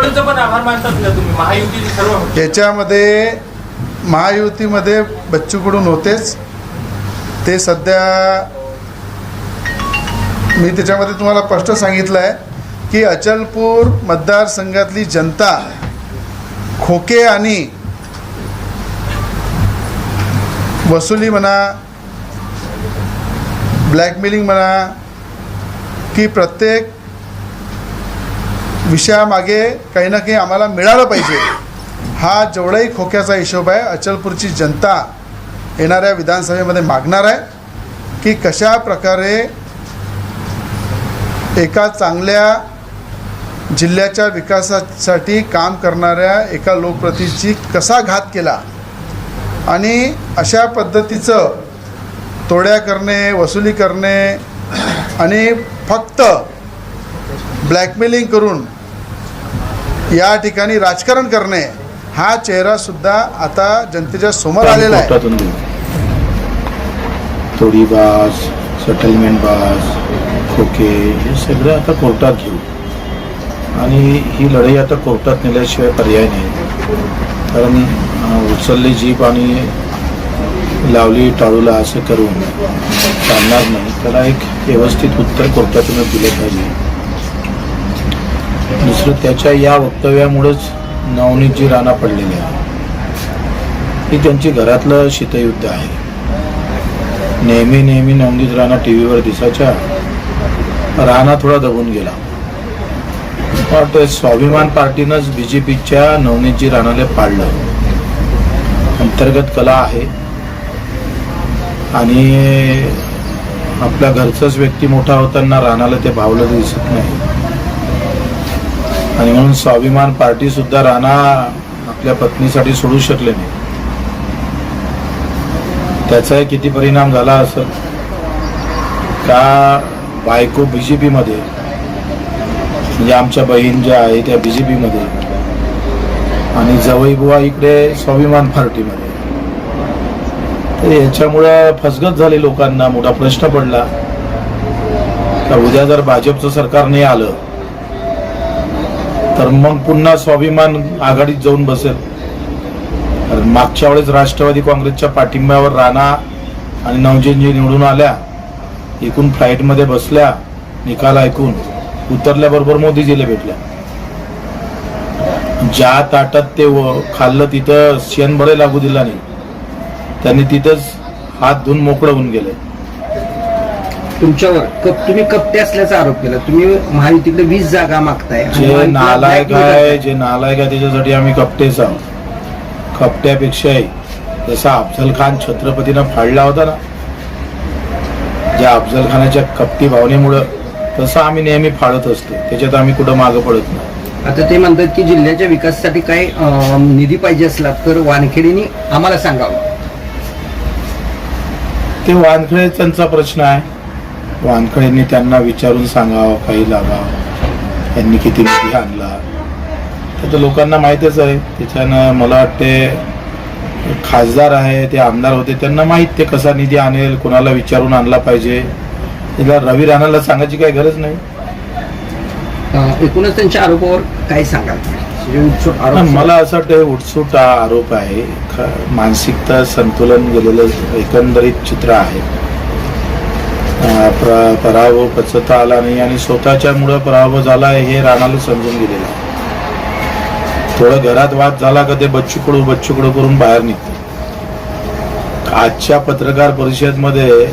कडूचं पण आभार मानतात का तुम्ही. महायुतीचे सर्व याच्यामध्ये महायुतीमध्ये बच्चू कडून होतेच. ते सध्या मी त्याच्यामध्ये तुम्हाला स्पष्ट सांगितलं आहे की अचलपूर मतदारसंघातली जनता खोके आणि वसुली म्हणा ब्लॅकमेलिंग म्हणा की प्रत्येक विषयामागे काही ना काही आम्हाला मिळालं पाहिजे. हा जेवढाही खोक्याचा हिशोब आहे अचलपूरची जनता येणाऱ्या विधानसभेमध्ये मागणार आहे की कशा प्रकारे एका चांगल्या जिल्ह्याच्या विकासासाठी काम करणाऱ्या एका लोकप्रतीची कसा घात केला? आणि अशा पद्धतीचं तोड्या करणे वसुली करणे आणि फक्त ब्लॅकमेलिंग करून या ठिकाणी राजकारण करणे हा चेहरा सुद्धा आता जनतेच्या समोर आलेला आहे. थोडी बास सेटलमेंट बास खोके हे सगळं आता कोर्टात घेऊ. आणि ही लढाई आता कोर्टात नेल्याशिवाय पर्याय नाही. कारण उचलली जीप आणि लावली टाळूला असं करून चालणार नाही. त्याला एक व्यवस्थित उत्तर कोर्टातून दिलं पाहिजे. दुसरं त्याच्या या वक्तव्यामुळेच नवनीतजी राणा पडलेले आहे हे त्यांची घरातलं शीतयुद्ध आहे. नेहमी नेहमी नवनीत राणा टी व्हीवर दिसायच्या. राणा थोडा दबून गेला. वाटतं स्वाभिमान पार्टीनंच बी जे पीच्या नवनीतजी राणाला पाडलं. अंतर्गत कला आहे. आणि आपल्या घरचाच व्यक्ती मोठा होताना राणाला ते भावलं दिसत नाही. आणि म्हणून स्वाभिमान पार्टी सुद्धा राणा आपल्या पत्नीसाठी सोडू शकले नाही. त्याचा किती परिणाम झाला असं? का बायको बीजेपी मध्ये म्हणजे आमच्या बहीण ज्या आहे त्या बीजेपी मध्ये आणि जवई बुवा इकडे स्वाभिमान पार्टीमध्ये. तर याच्यामुळं फसगत झाली लोकांना मोठा प्रश्न पडला. का उद्या जर भाजपचं सरकार नाही आलं तर मग पुन्हा स्वाभिमान आघाडीत जाऊन बसेल. कारण मागच्या वेळेस राष्ट्रवादी काँग्रेसच्या पाठिंब्यावर राणा आणि नवजीनजी निवडून आल्या एकूण फ्लाईटमध्ये बसल्या निकाल ऐकून उतरल्याबरोबर मोदीजीला भेटल्या. ज्या ताटात ते व- खाल्लं तिथं शेणबळे लागू दिला नाही. त्यांनी तिथंच हात धुवून मोकळं होऊन गेले. तुमच्यावर कप तुम्ही कप्ते असल्याचा आरोप केला. तुम्ही महायुतीकडे वीस जागा मागताय आणि जे महायुतीला नालायक blackmail आहे. जे नालायक आहे त्याच्यासाठी आम्ही कपटेच आहोत कपट्यापेक्षाही जसा अफजल खान छत्रपतीनं फाडला होता ना ज्या अफजल खानाच्या कपटी भावनेमुळं तसं आम्ही नेहमी फाडत असतो. त्याच्यात आम्ही कुठं मागं पडत नाही. आता ते म्हणतात की जिल्ह्याच्या विकासासाठी काही अं, निधी पाहिजे असला तर वानखेडेनी आम्हाला सांगावं. ते वानखडे त्यांचा प्रश्न आहे. वानखडेंनी त्यांना विचारून सांगावं काही लागावं. यांनी किती निधी आणला. तर ते लोकांना माहीतच आहे. त्याच्यानं मला वाटते खासदार आहे ते आमदार होते त्यांना माहीत ते कसा निधी आणेल कोणाला विचारून आणला पाहिजे. त्याला रवी राणाला सांगायची काही गरज नाही. एकूणच त्यांच्या आरोपावर काय सांगाल? म्हणजे मला असं वाटतं उठसूट हा आरोप आहे. मानसिकता संतुलन गेलेलं एकंदरीत चित्र आहे. पराभव पचता आला नाही आणि स्वतःच्या मुळे पराभव झाला हे राणाला समजून गेलेलं आहे. थोडं घरात वाद झाला का ते बच्चूकडू बच्चूकडू करून बाहेर निघते. आजच्या पत्रकार परिषदमध्ये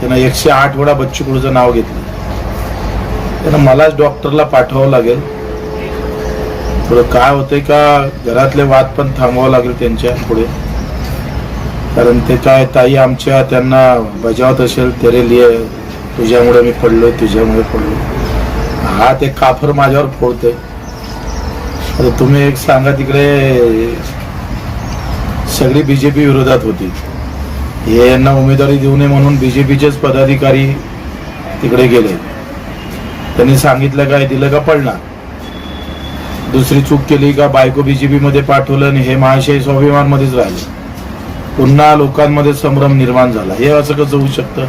त्यानं एकशे आठ वेळा बच्चूकडूचं नाव घेतलं. त्यानं मलाच डॉक्टरला पाठवावं लागेल. थोडं काय होतंय का? घरातले वाद पण थांबवावं लागेल त्यांच्या पुढे. कारण ते काय ताई आमच्या त्यांना बजावत असेल तेरे लिए तुझ्यामुळे मी पडलो तुझ्यामुळे पडलो हा ते काफर माझ्यावर फोडते आता तुम्ही एक सांगा तिकडे सगळी बीजेपी विरोधात होती. हे यांना उमेदवारी देऊ नये म्हणून बीजेपीचेच पदाधिकारी तिकडे गेले. त्यांनी सांगितलं काय दिलं का पडणार? दुसरी चूक केली का बायको बीजेपीमध्ये पाठवलं आणि हे महाशय स्वाभिमानमध्येच राहिले. पुन्हा लोकांमध्ये संभ्रम निर्माण झाला. हे असं कसं होऊ शकतं?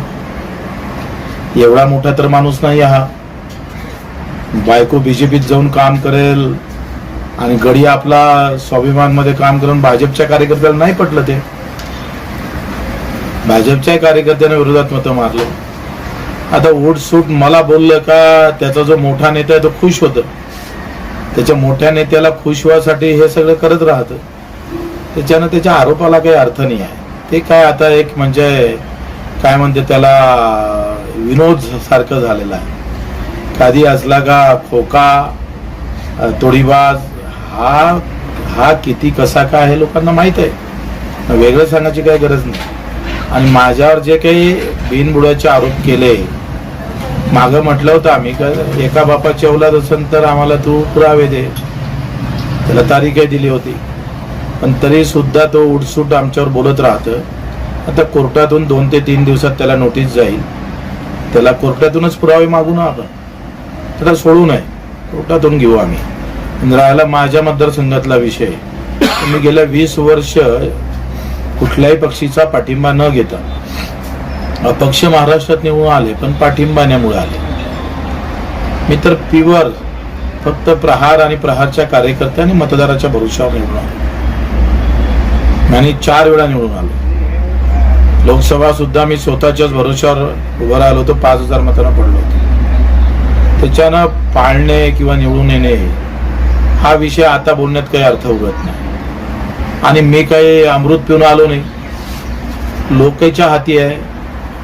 एवढा मोठा तर माणूस नाही हा. बायको बीजेपीत जाऊन काम करेल आणि गडी आपला स्वाभिमानमध्ये काम करून भाजपच्या कार्यकर्त्याला नाही पटलं ते. भाजपच्या कार्यकर्त्याने विरोधात मतं मारलं. आता उठ सूट मला बोललं का त्याचा जो मोठा नेता आहे तो खुश होत. त्याच्या मोठ्या नेत्याला खुश व्हायसाठी हे सगळं करत राहतं. त्याच्यानं त्याच्या आरोपाला काही अर्थ नाही आहे. ते काय आता एक म्हणजे काय म्हणते त्याला विनोद सारखं झालेलं आहे. कधी असला का खोका तोडीबाज हा हा किती कसा का हे लोकांना माहीत आहे. वेगळं सांगायची काही गरज नाही. आणि माझ्यावर जे काही बिनबुडाचे आरोप केले मागं म्हटलं होतं आम्ही का एका बापाची औलाद असेल तर आम्हाला तू पुरावे दे. त्याला तारीखही दिली होती. पण तरी सुद्धा तो उठसूट आमच्यावर बोलत राहतं आता कोर्टातून दोन ते तीन दिवसात त्याला नोटीस जाईल. त्याला कोर्टातूनच पुरावे मागू ना आपण. त्याला सोडू नये. कोर्टातून घेऊ आम्ही. राहिला माझ्या मतदारसंघातला विषय मी गेल्या वीस वर्ष कुठल्याही पक्षीचा पाठिंबा न घेता अपक्ष महाराष्ट्रात निवडून आले पण पाठिंबाण्यामुळे आले. मी तर प्युअर फक्त प्रहार आणि प्रहारच्या कार्यकर्त्या आणि मतदाराच्या भरोशावर निवडून आलो. आणि चार वेळा निवडून आलो. लोकसभा सुद्धा मी स्वतःच्याच भरोश्यावर उभं राहिलो होतो पाच हजार मतांना पडलो होतो. त्याच्यानं पाळणे किंवा निवडून येणे हा विषय आता बोलण्यात काही अर्थ उगत नाही. आणि मी काही अमृत पिऊन आलो नाही. लोकेच्या हाती आहे.